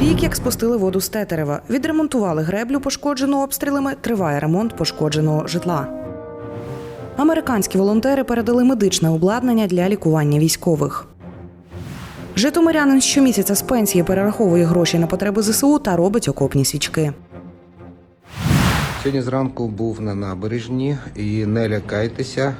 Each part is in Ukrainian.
Рік як спустили воду з Тетерева, відремонтували греблю, пошкоджену обстрілами. Триває ремонт пошкодженого житла. Американські волонтери передали медичне обладнання для лікування військових. Житомирянин щомісяця з пенсії перераховує гроші на потреби ЗСУ та робить окопні свічки. Сьогодні зранку був на набережні і не лякайтеся.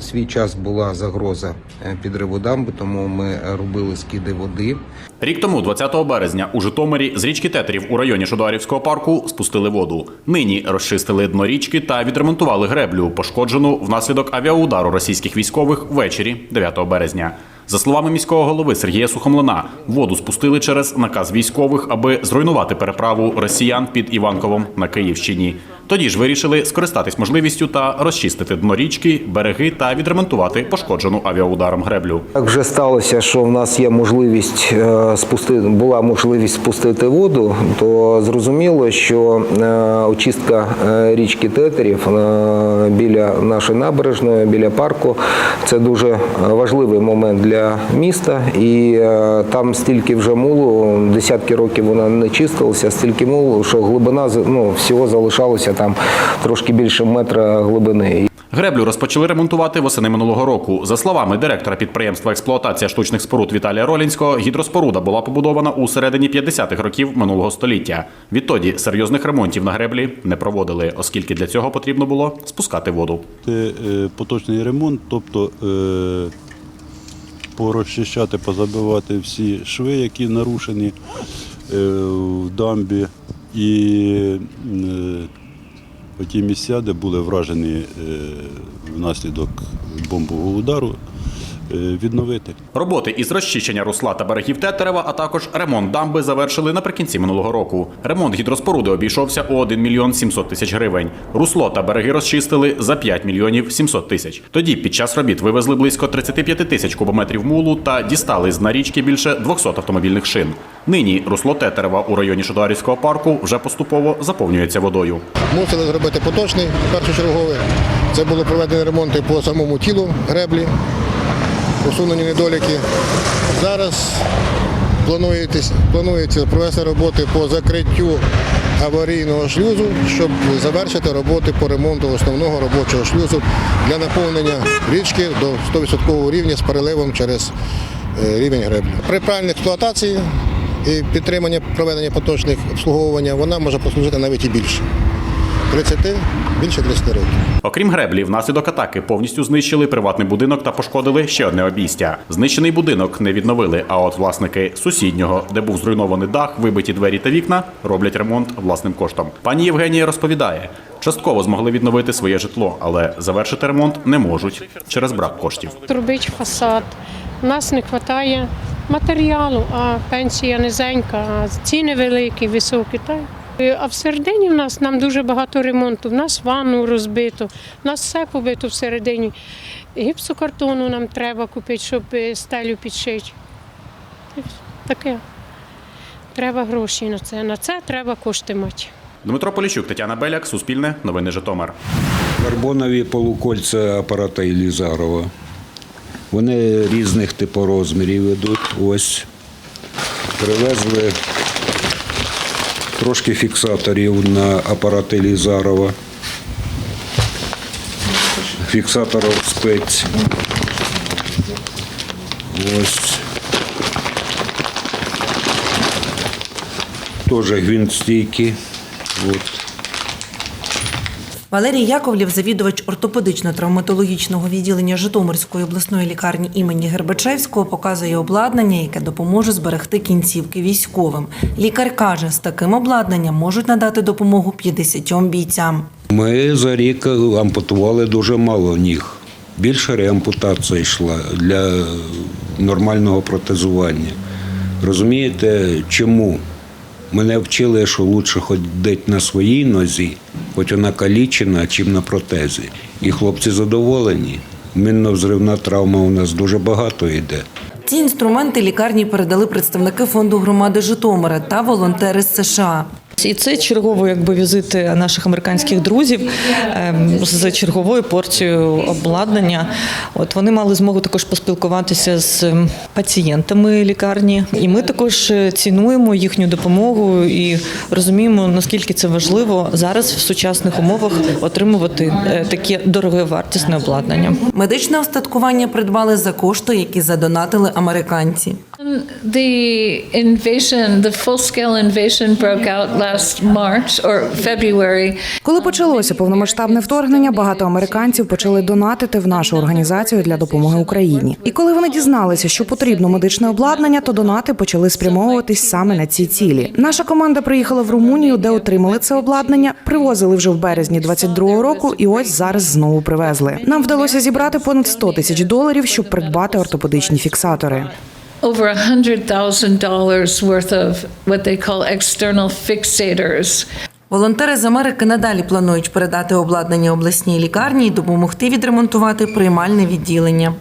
Свій час була загроза е, підриву дамби, тому ми робили скиди води. Рік тому, 20 березня, у Житомирі з річки Тетерів у районі Шодоарівського парку спустили воду. Нині розчистили дно річки та відремонтували греблю, пошкоджену внаслідок авіаудару російських військових ввечері 9 березня. За словами міського голови Сергія Сухомлина, воду спустили через наказ військових, аби зруйнувати переправу росіян під Іванковом на Київщині. Тоді ж вирішили скористатись можливістю та розчистити дно річки, береги та відремонтувати пошкоджену авіаударом греблю. Так вже сталося, що в нас є можливість е, спустити, була можливість спустити воду, то зрозуміло, що е, очистка е, річки Тетерів біля нашої набережної, біля парку, це дуже важливий момент для міста. І там стільки вже мулу, десятки років вона не чистилася, стільки мулу, що глибина ну, всього залишалося там трошки більше метра глибини. Греблю розпочали ремонтувати восени минулого року. За словами директора підприємства експлуатація штучних споруд Віталія Ролінського, гідроспоруда була побудована у середині 50-х років минулого століття. Відтоді серйозних ремонтів на греблі не проводили, оскільки для цього потрібно було спускати воду. Це е, поточний ремонт, тобто е, порозчищати, позабивати всі шви, які нарушені е, в дамбі, і ті місця, де були вражені е, внаслідок бомбового удару, відновити. Роботи із розчищення русла та берегів Тетерева, а також ремонт дамби завершили наприкінці минулого року. Ремонт гідроспоруди обійшовся у 1 мільйон 700 тисяч гривень. Русло та береги розчистили за 5 мільйонів 700 тисяч. Тоді під час робіт вивезли близько 35 тисяч кубометрів мулу та дістали з дна річки більше 200 автомобільних шин. Нині русло Тетерева у районі Шодоарівського парку вже поступово заповнюється водою. Мусили зробити поточний першочерговий. Це були проведені ремонти по самому тілу греблі, усунені недоліки. Зараз планується, провести роботи по закриттю аварійного шлюзу, щоб завершити роботи по ремонту основного робочого шлюзу для наповнення річки до 100% рівня з переливом через е, рівень греблі. При правильній експлуатації і підтримання проведення поточних обслуговування вона може послужити навіть і більше. 30, більше 30 років. Окрім греблі, внаслідок атаки повністю знищили приватний будинок та пошкодили ще одне обійстя. Знищений будинок не відновили. А от власники сусіднього, де був зруйнований дах, вибиті двері та вікна, роблять ремонт власним коштом. Пані Євгенія розповідає, частково змогли відновити своє житло, але завершити ремонт не можуть через брак коштів. робити фасад. У нас не вистачає матеріалу, а пенсія низенька, а ціни великі, високі. Та А всередині в нас нам дуже багато ремонту. В нас ванну розбито, в нас все побито всередині. Гіпсокартону нам треба купити, щоб е, стелю підшити. Таке. Треба гроші на це. На це треба кошти мати. Дмитро Поліщук, Тетяна Беляк, Суспільне, Новини Житомир. Карбонові полукольця апарата Єлізарова. Вони різних типу розмірів ведуть. Ось. Привезли трошки фіксаторів на апарат Елізарова. Фіксаторів спець. Ось. Теж гвинтстійки. От. Валерій Яковлів, завідувач ортопедично-травматологічного відділення Житомирської обласної лікарні імені Гербачевського, показує обладнання, яке допоможе зберегти кінцівки військовим. Лікар каже, з таким обладнанням можуть надати допомогу 50 бійцям. Ми за рік ампутували дуже мало ніг. Більше реампутація йшла для нормального протезування. Розумієте, чому? Мене вчили, що краще ходити на своїй нозі, хоч вона калічена, чим на протезі. І хлопці задоволені. Мінно-взривна травма у нас дуже багато йде. Ці інструменти лікарні передали представники фонду громади Житомира та волонтери США. І це черговий якби візит наших американських друзів ем, з черговою порцією обладнання. От вони мали змогу також поспілкуватися з ем, пацієнтами лікарні, і ми також е, цінуємо їхню допомогу і розуміємо наскільки це важливо зараз в сучасних умовах отримувати е, таке дороге вартісне обладнання. Медичне устаткування придбали за кошти, які задонатили американці. The invasion, the full-scale invasion broke out last March or February. Коли почалося повномасштабне вторгнення, багато американців почали донатити в нашу організацію для допомоги Україні. І коли вони дізналися, що потрібно медичне обладнання, то донати почали спрямовуватись саме на ці цілі. Наша команда приїхала в Румунію, де отримали це обладнання, привозили вже в березні 22-го року, і ось зараз знову привезли. Нам вдалося зібрати понад 100 тисяч доларів, щоб придбати ортопедичні фіксатори. Over $100,000 worth of what they call external fixators. Волонтери з Америки надалі планують передати обладнання обласній лікарні і допомогти відремонтувати приймальне відділення.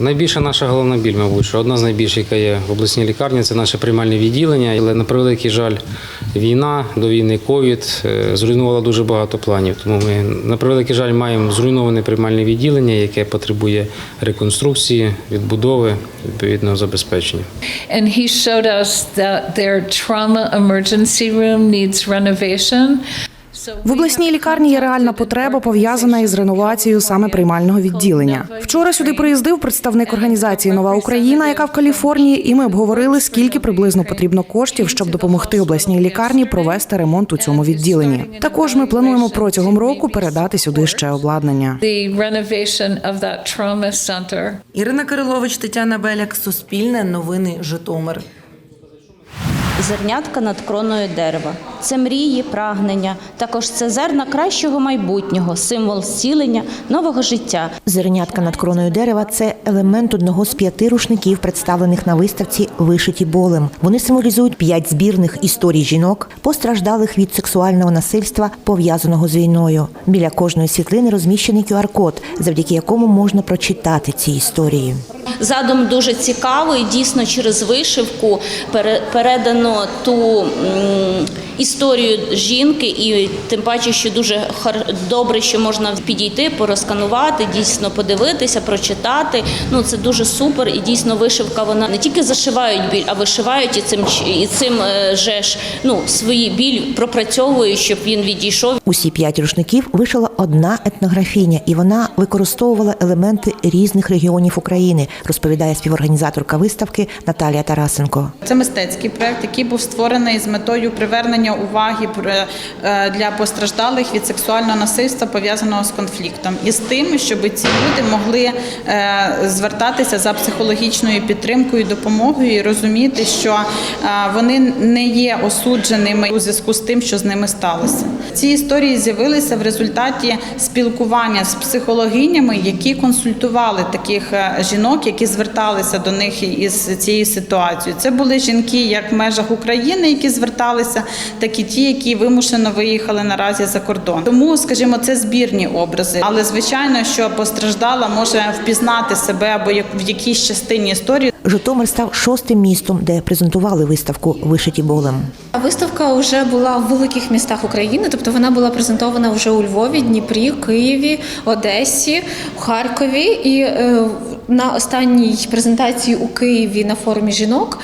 Найбільша наша головна біль, мабуть, що одна з найбільших, яка є в обласній лікарні, це наше приймальне відділення. Але на превеликий жаль, війна до війни ковід е, зруйнувала дуже багато планів. Тому ми на превеликий жаль маємо зруйноване приймальне відділення, яке потребує реконструкції, відбудови, відповідного забезпечення. And he showed us that their trauma emergency room needs renovation. В обласній лікарні є реальна потреба пов'язана із реновацією саме приймального відділення. Вчора сюди приїздив представник організації Нова Україна, яка в Каліфорнії, і ми обговорили, скільки приблизно потрібно коштів, щоб допомогти обласній лікарні провести ремонт у цьому відділенні. Також ми плануємо протягом року передати сюди ще обладнання. Ірина Кирилович, Тетяна Беляк, Суспільне, Новини, Житомир. Зернятка над кроною дерева. Це мрії, прагнення. Також це зерна кращого майбутнього, символ зцілення, нового життя. Зернятка над кроною дерева це елемент одного з п'яти рушників, представлених на виставці Вишиті болем. Вони символізують п'ять збірних історій жінок, постраждалих від сексуального насильства, пов'язаного з війною. Біля кожної світлини розміщений QR-код, завдяки якому можна прочитати ці історії. Задум дуже цікавий. Дійсно, через вишивку пере- передано ту історію жінки, і тим паче, що дуже добре, що можна підійти, порозканувати, дійсно подивитися, прочитати. Ну це дуже супер. І дійсно вишивка вона не тільки зашивають біль, а вишивають і цим і цим е, же ж ну свої біль пропрацьовують, щоб він відійшов. Усі п'ять рушників вишила одна етнографіня, і вона використовувала елементи різних регіонів України, розповідає співорганізаторка виставки Наталія Тарасенко. Це мистецький проект, який був створений з метою привернення уваги е, для постраждалих від сексуального насильства пов'язаного з конфліктом, і з тим, щоб ці люди могли е, звертатися за психологічною підтримкою, допомогою і розуміти, що е, вони не є осудженими у зв'язку з тим, що з ними сталося. Ці історії з'явилися в результаті спілкування з психологинями, які консультували таких е, жінок, які зверталися до них із цією ситуацією. Це були жінки як в межах України, які зверталися, так і ті, які вимушено виїхали наразі за кордон. Тому, скажімо, це збірні образи. Але звичайно, що постраждала може впізнати себе або як в якійсь частині історії. Житомир став шостим містом, де презентували виставку Вишиті болем. Виставка вже була в великих містах України, тобто вона була презентована вже у Львові, Дніпрі, Києві, Одесі, Харкові. І е, на останній презентації у Києві на форумі жінок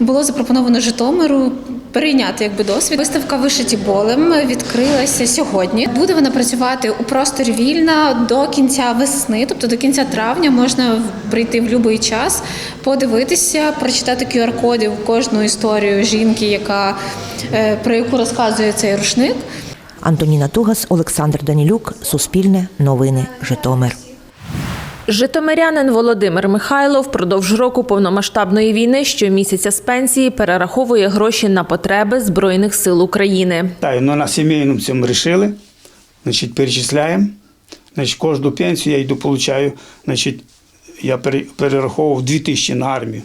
було запропоновано Житомиру. Перейняти якби досвід. Виставка вишиті болем відкрилася сьогодні. Буде вона працювати у просторі вільна до кінця весни, тобто до кінця травня можна прийти в будь-який час, подивитися, прочитати QR-коди в кожну історію жінки, яка е, про яку розказує цей рушник. Антоніна Тугас, Олександр Данілюк, Суспільне, Новини, Житомир. Житомирянин Володимир Михайло впродовж року повномасштабної війни щомісяця з пенсії перераховує гроші на потреби Збройних сил України. Так, ну на сімейному цьому рішили, значить, перечисляємо. Значить, кожну пенсію я йду, получаю, значить, я перераховував 2 тисячі на армію.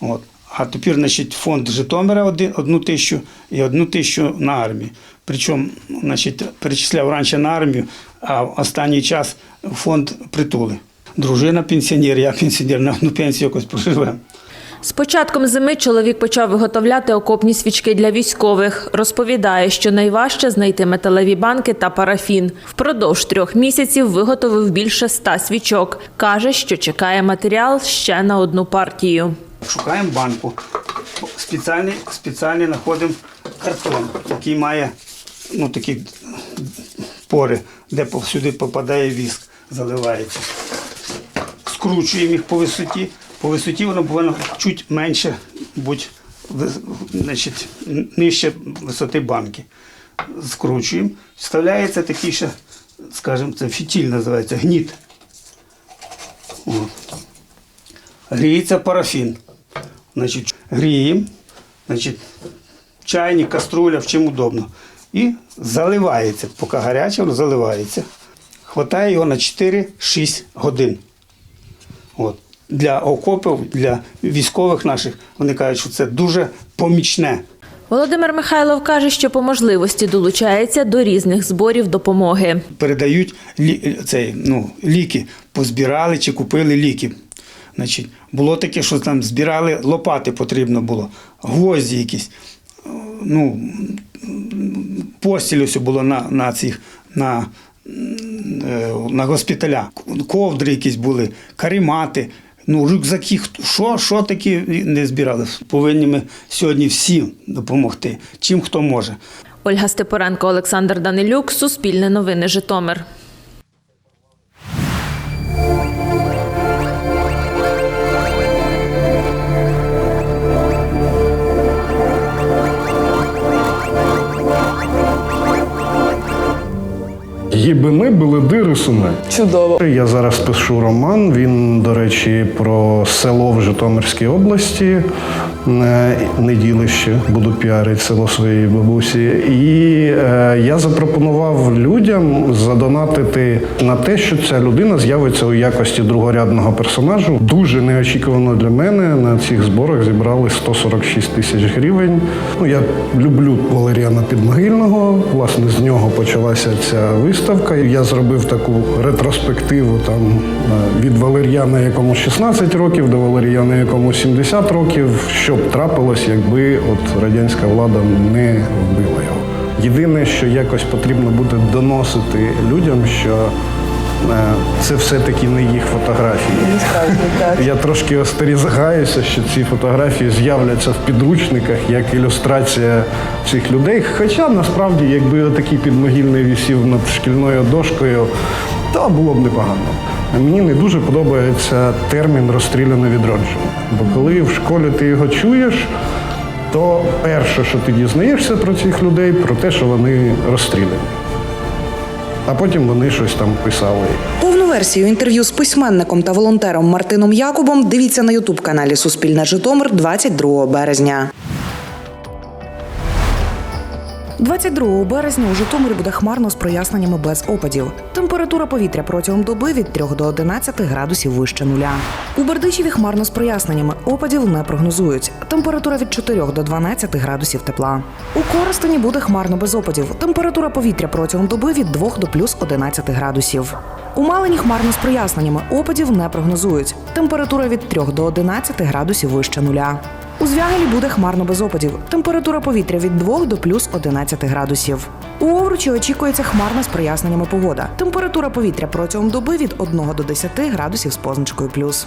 От. А тепер, значить, фонд Житомира одну тисячу і одну тисячу на армію. Причому, значить, перечисляв раніше на армію, а останній час фонд притули. Дружина пенсіонер, я пенсіонер, на одну пенсію якось проживемо. З початком зими чоловік почав виготовляти окопні свічки для військових. Розповідає, що найважче знайти металеві банки та парафін. Впродовж трьох місяців виготовив більше ста свічок. Каже, що чекає матеріал ще на одну партію. Шукаємо банку. Спеціальний, спеціальний знаходимо картон, який має ну, такі пори, де сюди попадає віск, заливається. Скручуємо їх по висоті. По висоті воно повинно чуть менше бути значить, нижче висоти банки. Скручуємо. Вставляється такий ще, скажімо, це фітіль називається, гніт. Гріється парафін. Значить, гріємо, значить, чайник, каструля, в чим удобно. І заливається. Поки гаряче, воно заливається. Хватає його на 4-6 годин. От. Для окопів, для військових наших, вони кажуть, що це дуже помічне. Володимир Михайлов каже, що по можливості долучається до різних зборів допомоги. передають лі, цей, ну, ліки, позбирали чи купили ліки. Значить, було таке, що там збирали лопати потрібно було, гвозді якісь. Ну, постіль ось було на, на цих, на, на госпіталях. Ковдри якісь були, карімати. Ну, рюкзаки, що, що такі не збирали. Повинні ми сьогодні всі допомогти, чим хто може. Ольга Степоренко, Олександр Данилюк, Суспільне новини, Житомир. Гібини були дири Чудово. Я зараз пишу роман. Він, до речі, про село в Житомирській області. Е, Неділище буду піарити село своєї бабусі. І е, я запропонував людям задонатити на те, що ця людина з'явиться у якості другорядного персонажу. Дуже неочікувано для мене на цих зборах зібрали 146 тисяч гривень. Ну я люблю Валеріана Підмогильного. Власне, з нього почалася ця виставка. Я зробив таку ретроспективу там е, від Валер'яна, якому 16 років, до Валер'яна, якому 70 років. Що б трапилось, якби от радянська влада не вбила його. Єдине, що якось потрібно буде доносити людям, що це все-таки не їх фотографії. Я трошки остерігаюся, що ці фотографії з'являться в підручниках як ілюстрація цих людей. Хоча насправді, якби такий підмогильний вісів над шкільною дошкою, то було б непогано. Мені не дуже подобається термін розстріляне відродження. Бо коли в школі ти його чуєш, то перше, що ти дізнаєшся про цих людей, про те, що вони розстріляні. А потім вони щось там писали. Повну версію інтерв'ю з письменником та волонтером Мартином Якубом дивіться на ютуб каналі Суспільне Житомир 22 березня. 22 березня у Житомирі буде хмарно з проясненнями без опадів. Температура повітря протягом доби від 3 до 11 градусів вище нуля. У Бердичеві хмарно з проясненнями. Опадів не прогнозують. Температура від 4 до 12 градусів тепла. У Коростені буде хмарно без опадів. Температура повітря протягом доби від 2 до плюс 11 градусів. У Малині хмарно з проясненнями. Опадів не прогнозують. Температура від 3 до 11 градусів вище нуля. У Звягелі буде хмарно без опадів. Температура повітря від 2 до плюс 11 градусів. У Овручі очікується хмарна з проясненнями погода. Температура повітря протягом доби від 1 до 10 градусів з позначкою плюс.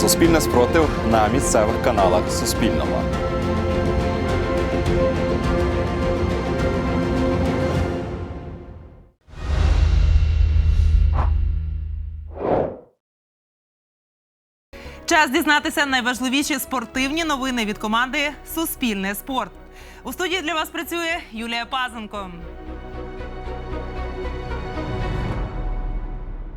Суспільне спротив на місцевих каналах Суспільного. Час дізнатися найважливіші спортивні новини від команди Суспільне спорт. У студії для вас працює Юлія Пазенко.